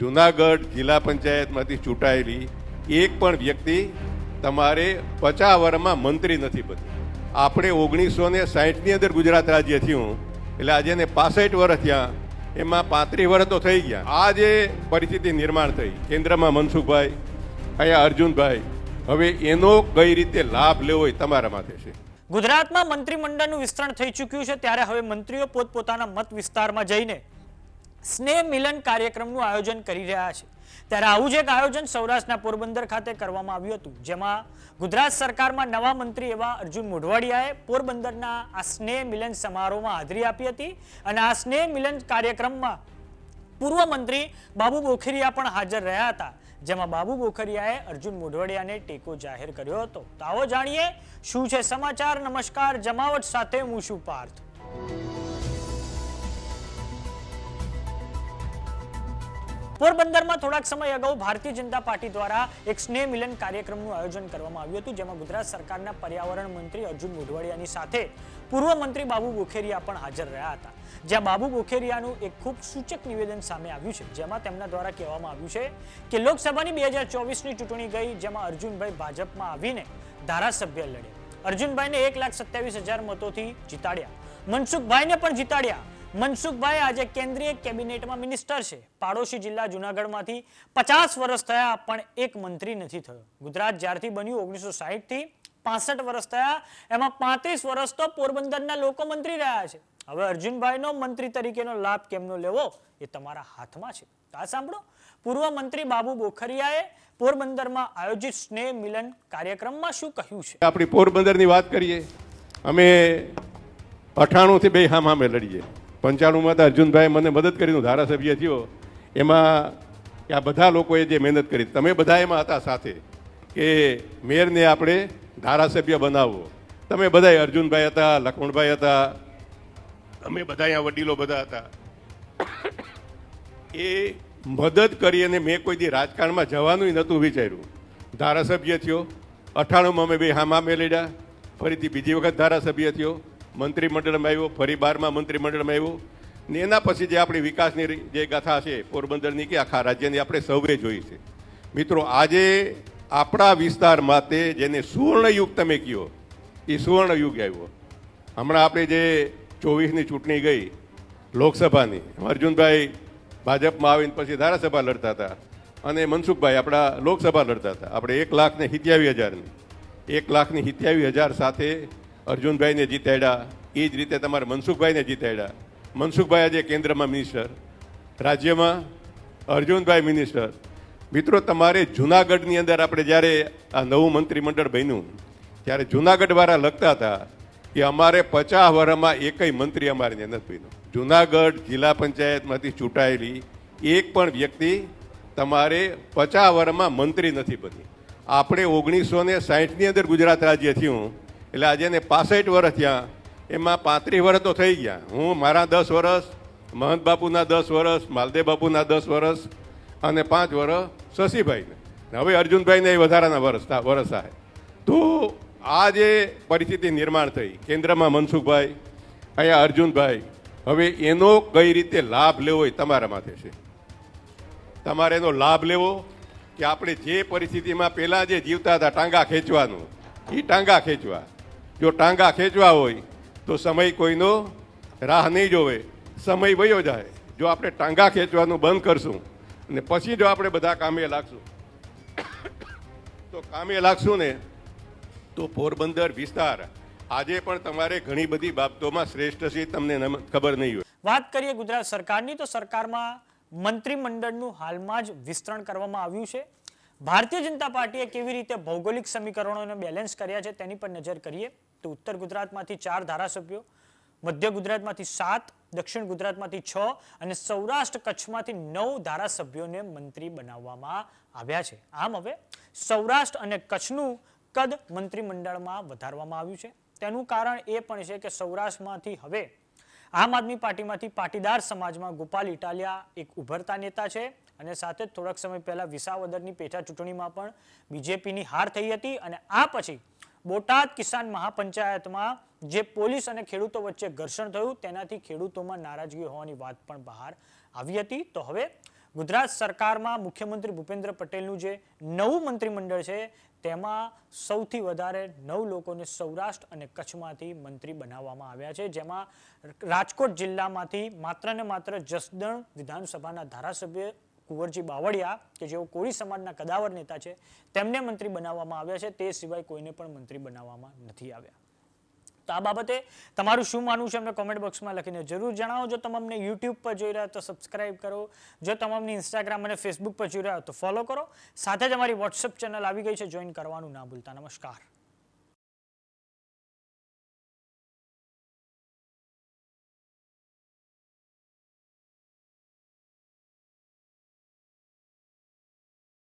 જુનાગઢ જિલ્લા પંચાયતમાંથી ચૂંટાયેલી એક પણ વ્યક્તિ તમારે પચાસ વર્ષમાં મંત્રી નથી બની. આપણે ઓગણીસો ને સાહીઠની અંદર ગુજરાત રાજ્ય થયું, એટલે આજે ને પાસઠ વર્ષ થયા, એમાં પાંત્રીસ વર્ષ તો થઈ ગયા. આ જે પરિસ્થિતિ નિર્માણ થઈ, કેન્દ્રમાં મનસુખભાઈ, અહીંયા અર્જુનભાઈ, હવે એનો કઈ રીતે લાભ લેવો એ તમારા માથે છે? ગુજરાતમાં મંત્રીમંડળનું વિસ્તરણ થઈ ચૂક્યું છે, ત્યારે હવે મંત્રીઓ પોતપોતાના મત વિસ્તારમાં જઈને સ્નેહ મિલન કાર્યક્રમનું આયોજન કરી રહ્યા છે. ત્યારે આવું જ એક આયોજન સૌરાષ્ટ્રના પોરબંદર ખાતે કરવામાં આવ્યું હતું, જેમાં ગુજરાત સરકારમાં નવા મંત્રી એવા અર્જુન મોઢવાડિયાએ પોરબંદરના આ સ્નેહ મિલન સમારોહમાં હાજરી આપી હતી અને આ સ્નેહ મિલન કાર્યક્રમમાં પૂર્વ મંત્રી બાબુ બોખરિયા પણ હાજર રહ્યા હતા, જેમાં બાબુ બોખરિયાએ અર્જુન મોઢવાડિયાને ટેકો જાહેર કર્યો હતો. તો આવો જાણીએ, શું છે સમાચાર? નમસ્કાર, જમાવટ સાથે હું છું પાર્થ. પોરબંદરમાં થોડાક સમય અગાઉ ભારતીય જનતા પાર્ટી દ્વારા એક સ્નેહ મિલન કાર્યક્રમનું આયોજન કરવામાં આવ્યું હતું, જેમાં ગુજરાત સરકારના પર્યાવરણ મંત્રી અર્જુન મોઢવાડિયાની સાથે પૂર્વ મંત્રી બાબુ બોખેરિયા પણ હાજર રહ્યા હતા. જ્યાં બાબુ બોખેરિયાનું એક ખૂબ સૂચક નિવેદન સામે આવ્યું છે, જેમાં તેમના દ્વારા કહેવામાં આવ્યું છે કે લોકસભાની બે હજાર ચોવીસની ચૂંટણી ગઈ, જેમાં અર્જુનભાઈ ભાજપમાં આવીને ધારાસભ્ય લડ્યા. અર્જુનભાઈને એક લાખ સત્યાવીસ હજાર મતોથી જીતાડ્યા. મનસુખભાઈને પણ જીતાડ્યા. મનસુખભાઈ આજે કેન્દ્રીય કેબિનેટમાં મિનિસ્ટર છે. પાડોશી જિલ્લા જુનાગઢમાંથી પચાસ વર્ષ થયા પણ એક મંત્રી નથી થયો. ગુજરાત જ્યારથી બન્યું ઓગણીસો સાહીઠથી પાસઠ વર્ષ થયા. એમાં પાંત્રીસ વર્ષ તો પોરબંદરના લોકો મંત્રી રહ્યા છે. હવે અર્જુનભાઈનો મંત્રી તરીકેનો લાભ કેમનો લેવો એ તમારા હાથમાં છે. આ સાંભળો. પૂર્વ મંત્રી બાબુ બોખરિયાએ પોરબંદરમાં આયોજિત સ્નેહ મિલન કાર્યક્રમમાં શું કહ્યું છે? આપણી પોરબંદરની વાત કરીએ. અમે અઠાણુંથી બે હામ હામે લડીએ. પંચાણુંમાં તો અર્જુનભાઈ મને મદદ કરીને ધારાસભ્ય થયો. એમાં આ બધા લોકોએ જે મહેનત કરી, તમે બધા એમાં હતા સાથે કે મેયરને આપણે ધારાસભ્ય બનાવવો. તમે બધા અર્જુનભાઈ હતા, લખમણભાઈ હતા, અમે બધા અહીંયા વડીલો બધા હતા. એ મદદ કરી અને મેં કોઈ દી રાજકારણમાં જવાનું નહોતું વિચાર્યું. ધારાસભ્ય થયો. અઠાણુંમાં અમે બે હામા મેળ્યા ફરીથી બીજી વખત ધારાસભ્ય થયો. મંત્રીમંડળમાં આવ્યો, ફરી બારમાં મંત્રીમંડળમાં આવ્યો. ને એના પછી જે આપણી વિકાસની જે ગાથા છે, પોરબંદરની કે આખા રાજ્યની, આપણે સૌએ જોઈ છે. મિત્રો, આજે આપણા વિસ્તાર માટે જેને સુવર્ણયુગ તમે કહો એ સુવર્ણયુગ આવ્યો. હમણાં આપણે જે ચોવીસની ચૂંટણી ગઈ, લોકસભાની, અર્જુનભાઈ ભાજપમાં આવીને પછી ધારાસભા લડતા હતા. અને મનસુખભાઈ આપણા લોકસભા લડતા હતા. આપણે એક લાખ ને સિત્યાવીસ હજારની, એક લાખની સિત્યાવી હજાર સાથે અર્જુનભાઈને જીતાડ્યા, એ જ રીતે તમારે મનસુખભાઈને જીતાડ્યા. મનસુખભાઈ આજે કેન્દ્રમાં મિનિસ્ટર રાજ્યમાં અર્જુનભાઈ મિનિસ્ટર મિત્રો, તમારે જુનાગઢની અંદર આપણે જ્યારે આ નવું મંત્રીમંડળ બન્યું, ત્યારે જુનાગઢવાળા લખતા હતા કે અમારે પચાસ વર્ષમાં એકય મંત્રી અમારે નથી બન્યો. જુનાગઢ જિલ્લા પંચાયતમાંથી ચૂંટાયેલી એક પણ વ્યક્તિ તમારે પચાસ વર્ષમાં મંત્રી નથી બની. આપણે ઓગણીસો ને સાહીઠની અંદર ગુજરાત રાજ્ય થયું એટલે આજે ને પાસઠ વર્ષ થયા. એમાં પાંત્રીસ વર્ષ તો થઈ ગયા. હું, મારા દસ વર્ષ, મહંત બાપુના દસ વર્ષ, માલદેવ બાપુના દસ વર્ષ અને પાંચ વર્ષ શશીભાઈને. હવે અર્જુનભાઈને એ વધારાના વર્ષ વર્ષ થાય. તો આ જે પરિસ્થિતિ નિર્માણ થઈ, કેન્દ્રમાં મનસુખભાઈ, અહીંયા અર્જુનભાઈ, હવે એનો કઈ રીતે લાભ લેવો એ તમારા માથે છે. તમારે એનો લાભ લેવો કે આપણે જે પરિસ્થિતિમાં પહેલાં જે જીવતા હતા, ટાંગા ખેંચવાનું એ ટાંગા ખેંચવા. જો ટાંગા ખેંચવા હોય, તો સમય કોઈનો રાહ નહીં જોવે. સમય વયો જાય. જો આપણે ટાંગા ખેંચવાનું બંધ કરશું અને પછી જો આપણે બધા કામે લાગશું, તો કામે લાગશું ને, તો પોરબંદર વિસ્તાર આજે પણ તમારે ઘણી બધી બાબતોમાં શ્રેષ્ઠ છે, તમને ખબર નહીં હોય. વાત કરીએ ગુજરાત સરકારની, તો સરકારમાં મંત્રીમંડળનું હાલમાં જ વિસ્તરણ કરવામાં આવ્યું છે. ભારતીય જનતા પાર્ટીએ કેવી રીતે ભૌગોલિક સમીકરણોને બેલેન્સ કર્યા છે તેની પર નજર કરીએ તો ઉત્તર ગુજરાતમાંથી ચાર ધારાસભ્યો, મધ્ય ગુજરાતમાંથી સાત, દક્ષિણ ગુજરાતમાંથી છ અને સૌરાષ્ટ્ર કચ્છમાંથી નવ ધારાસભ્યોને મંત્રી બનાવવામાં આવ્યા છે. આમ હવે સૌરાષ્ટ્ર અને કચ્છનું કદ મંત્રીમંડળમાં વધારવામાં આવ્યું છે. તેનું કારણ એ પણ છે કે સૌરાષ્ટ્રમાંથી હવે આમ આદમી પાર્ટીમાંથી પાટીદાર સમાજમાં ગોપાલ ઇટાલિયા એક ઉભરતા નેતા છે. અને સાથે જ થોડાક સમય પહેલા વિસાવદરની પેટા ચૂંટણીમાં પણ બીજેપીની હાર થઈ હતી અને આ પછી બોટાદ કિસાન મહાપંચાયતમાં જે પોલીસ અને ખેડૂતો વચ્ચે ઘર્ષણ થયું, તેનાથી ખેડૂતોમાં નારાજગી હોવાની વાત પણ બહાર આવી હતી. તો હવે ગુજરાત સરકારમાં મુખ્યમંત્રી ભૂપેન્દ્ર પટેલનું જે નવું મંત્રીમંડળ છે, તેમાં સૌથી વધારે નવ લોકોને સૌરાષ્ટ્ર અને કચ્છમાંથી મંત્રી બનાવવામાં આવ્યા છે. જેમાં રાજકોટ જિલ્લામાંથી માત્ર ને માત્ર જસદણ વિધાનસભાના ધારાસભ્ય કુંવરજી બાવળિયા, કે જેઓ કોળી સમાજના કદાવર નેતા છે, તેમને મંત્રી બનાવવામાં આવ્યા છે. તે સિવાય કોઈને પણ મંત્રી બનાવવામાં નથી આવ્યા. તો આ બાબતે તમારું શું માનવું છે? અમને કોમેન્ટ બોક્સમાં લખીને જરૂર જણાવો. જો તમે યુટ્યુબ પર જોઈ રહ્યા તો સબસ્ક્રાઇબ કરો. જો તમે અમને ઇન્સ્ટાગ્રામ અને ફેસબુક પર જોઈ રહ્યા તો ફોલો કરો. સાથે જ અમારી વોટ્સઅપ ચેનલ આવી ગઈ છે. જોઈન કરવાનું ના ભૂલતા. નમસ્કાર.